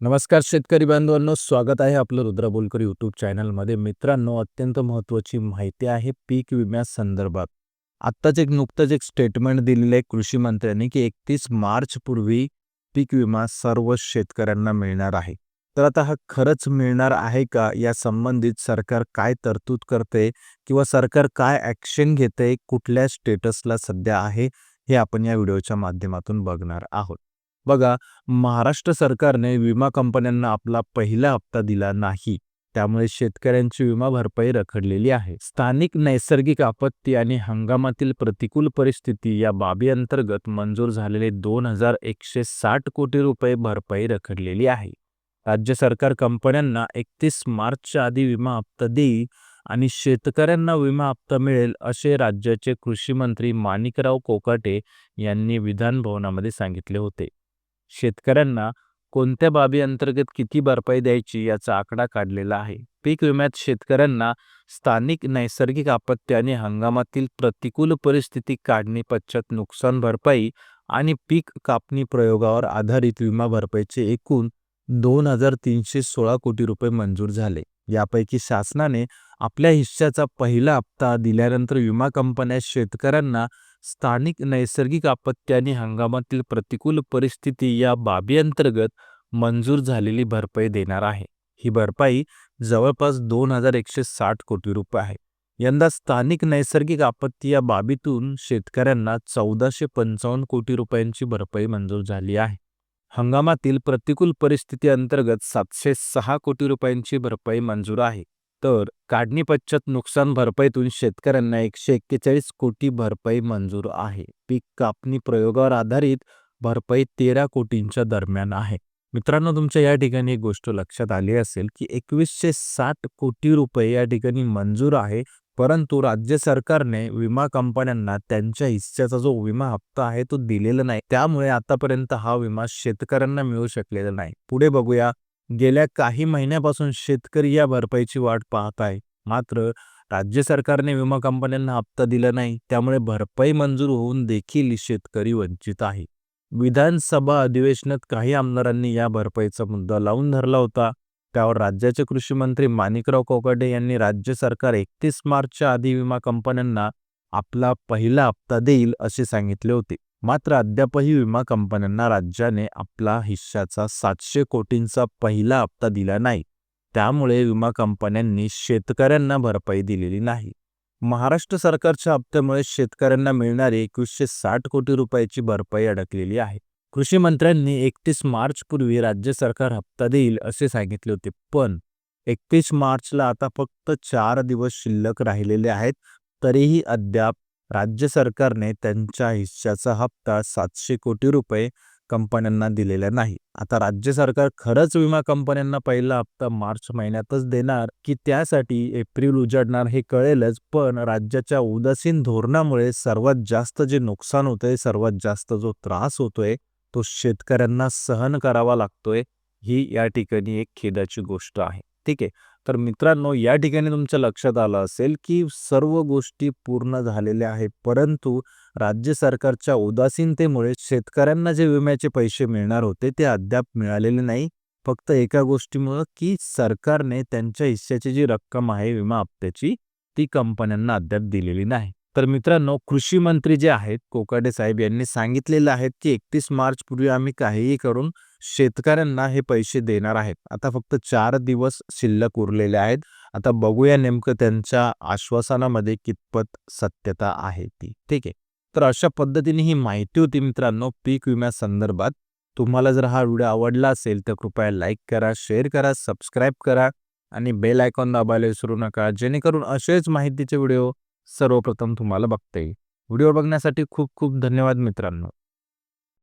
नमस्कार शेतकरी बांधवांनो स्वागत आहे आपलं रुद्र बोलकर यूट्यूब चॅनलमध्ये. मित्रांनो अत्यंत महत्त्वाची माहिती आहे पीक विम्यासंदर्भात आत्ताच एक नुकतंच एक स्टेटमेंट दिलेलं आहे कृषी मंत्र्यांनी की एकतीस मार्चपूर्वी पीक विमा सर्व शेतकऱ्यांना मिळणार आहे. तर आता हा खरंच मिळणार आहे का? या संबंधित सरकार काय तरतूद करते किंवा सरकार काय ॲक्शन घेते कुठल्या स्टेटसला सध्या आहे? हे आपण या व्हिडिओच्या माध्यमातून बघणार आहोत. बघा महाराष्ट्र सरकारने विमा कंपन्यांना आपला पहिला हप्ता दिला नाही. त्यामुळे शेतकऱ्यांची विमा भरपाई रखडलेली आहे. स्थानिक नैसर्गिक आपत्ती आणि हंगामातील प्रतिकूल परिस्थिती या बाबी अंतर्गत मंजूर झालेले दोन हजार एकशे साठ कोटी रुपये भरपाई रखडलेली आहे. राज्य सरकार कंपन्यांना एकतीस मार्चच्या आधी विमा हप्ता देईल आणि शेतकऱ्यांना विमा हप्ता मिळेल असे राज्याचे कृषी मंत्री माणिकराव कोकाटे यांनी विधानभवनामध्ये सांगितले होते. शेतकऱ्यांना कोणत्या बाबी अंतर्गत किती भरपाई द्यायची याचा आकडा काढलेला आहे? पीक विम्यात शेतकऱ्यांना स्थानिक नैसर्गिक आपत्ती आणि हंगामातील प्रतिकूल परिस्थिती काढणी पश्चात नुकसान भरपाई आणि पीक कापणी प्रयोगावर आधारित विमा भरपाईचे एकूण दोन हजार तीनशे सोळा कोटी रुपये मंजूर झाले. यापैकी शासनाने आपल्या हिश्श्याचा पहिला हप्ता दिल्यानंतर विमा कंपन्या शेतकऱ्यांना स्थानिक नैसर्गिक आपत्ती आणि हंगामातील प्रतिकूल परिस्थिती या बाबीअंतर्गत मंजूर झालेली भरपाई देणार आहे. ही भरपाई जवळपास दोन हजार एकशे साठ कोटी रुपये आहे. यंदा स्थानिक नैसर्गिक आपत्ती या बाबीतून शेतकऱ्यांना चौदाशे पंचावन्न कोटी रुपयांची भरपाई मंजूर झाली आहे. हंगामातील प्रतिकूल परिस्थिती अंतर्गत सातशे सहा कोटी रुपयांची भरपाई मंजूर आहे. तर काढणीपश्चात नुकसान भरपाईतून शेतकऱ्यांना एकशे एक्केचाळीस कोटी भरपाई मंजूर आहे. पीक कापणी प्रयोगावर आधारित भरपाई तेरा कोटींच्या दरम्यान आहे. मित्रांनो तुमच्या या ठिकाणी एक गोष्ट लक्षात आली असेल की एकवीसशे साठ कोटी रुपये या ठिकाणी मंजूर आहे परंतु राज्य सरकारने विमा कंपन्यांना त्यांच्या हिस्स्याचा जो विमा हप्ता आहे तो दिलेला नाही. त्यामुळे आतापर्यंत हा विमा शेतकऱ्यांना मिळू शकलेला नाही. पुढे बघूया गेल्या काही महिन्यापासून शेतकरी या भरपाईची वाट पाहत आहे. मात्र राज्य सरकारने विमा कंपन्यांना हप्ता दिला नाही त्यामुळे भरपाई मंजूर होऊन देखील शेतकरी वंचित आहे. विधानसभा अधिवेशनात काही आमदारांनी या भरपाईचा मुद्दा लावून धरला होता. त्यावर राज्याचे कृषी मंत्री माणिकराव कोकाटे यांनी राज्य सरकार एकतीस मार्चच्या आधी विमा कंपन्यांना आपला पहिला हप्ता देईल असे सांगितले होते. मात्र अद्यापही विमा कंपन्यांना राज्याने आपला हिश्श्याचा सातशे कोटींचा पहिला हप्ता दिला नाही. त्यामुळे विमा कंपन्यांनी शेतकऱ्यांना भरपाई दिलेली नाही. महाराष्ट्र सरकारच्या हप्त्यामुळे शेतकऱ्यांना मिळणारी एकवीसशे साठ कोटी रुपयाची भरपाई अडकलेली आहे. कृषी मंत्र्यांनी एकतीस मार्चपूर्वी राज्य सरकार हप्ता देईल असे सांगितले होते पण एकतीस मार्चला आता फक्त चार दिवस शिल्लक राहिलेले आहेत तरीही अद्याप राज्य सरकारने त्यांच्या हिश्श्याचा हप्ता सातशे कोटी रुपये कंपन्यांना दिलेला नाही. आता राज्य सरकार खरंच विमा कंपन्यांना पहिला हप्ता मार्च महिन्यातच देणार की त्यासाठी एप्रिल उजाडणार हे कळेलच पण राज्याच्या उदासीन धोरणामुळे सर्वात जास्त जे नुकसान होतंय सर्वात जास्त जो त्रास होतोय तो शेतकऱ्यांना सहन करावा लागतोय ही या ठिकाणी एक खेदाची गोष्ट आहे. ठीक आहे? तर मित्रांनो या ठिकाणी तुमच्या लक्षात आलं असेल की सर्व गोष्टी पूर्ण झालेल्या आहेत. परंतु राज्य सरकारच्या उदासीनतेमुळे शेतकऱ्यांना जे विम्याचे पैसे मिळणार होते ते अद्याप मिळालेले नाही. फक्त एका गोष्टीमुळं की सरकारने त्यांच्या हिश्श्याची जी रक्कम आहे विमा हप्त्याची ती कंपन्यांना अद्याप दिलेली नाही. तर मित्रांनो कृषी मंत्री जे आहेत कोकाटे साहेब यांनी सांगितलेलं आहे की एकतीस मार्चपूर्वी आम्ही काहीही करून शेतकऱ्यांना हे पैसे देणार आहेत. आता फक्त चार दिवस शिल्लक उरलेले आहेत. आता बघूया नेमकं त्यांच्या आश्वासनामध्ये कितपत सत्यता आहे ती. ठीक आहे. तर अशा पद्धतीने ही माहिती होती मित्रांनो. पीक विम्यासंदर्भात तुम्हाला जर हा व्हिडिओ आवडला असेल तर कृपया लाईक करा शेअर करा सबस्क्राईब करा आणि बेल आयकॉन दाबायला विसरू नका. जेणेकरून असेच माहितीचे व्हिडिओ सर्वप्रथम तुम्हाला बघता येईल. व्हिडिओ बघण्यासाठी खूप खूप धन्यवाद मित्रांनो.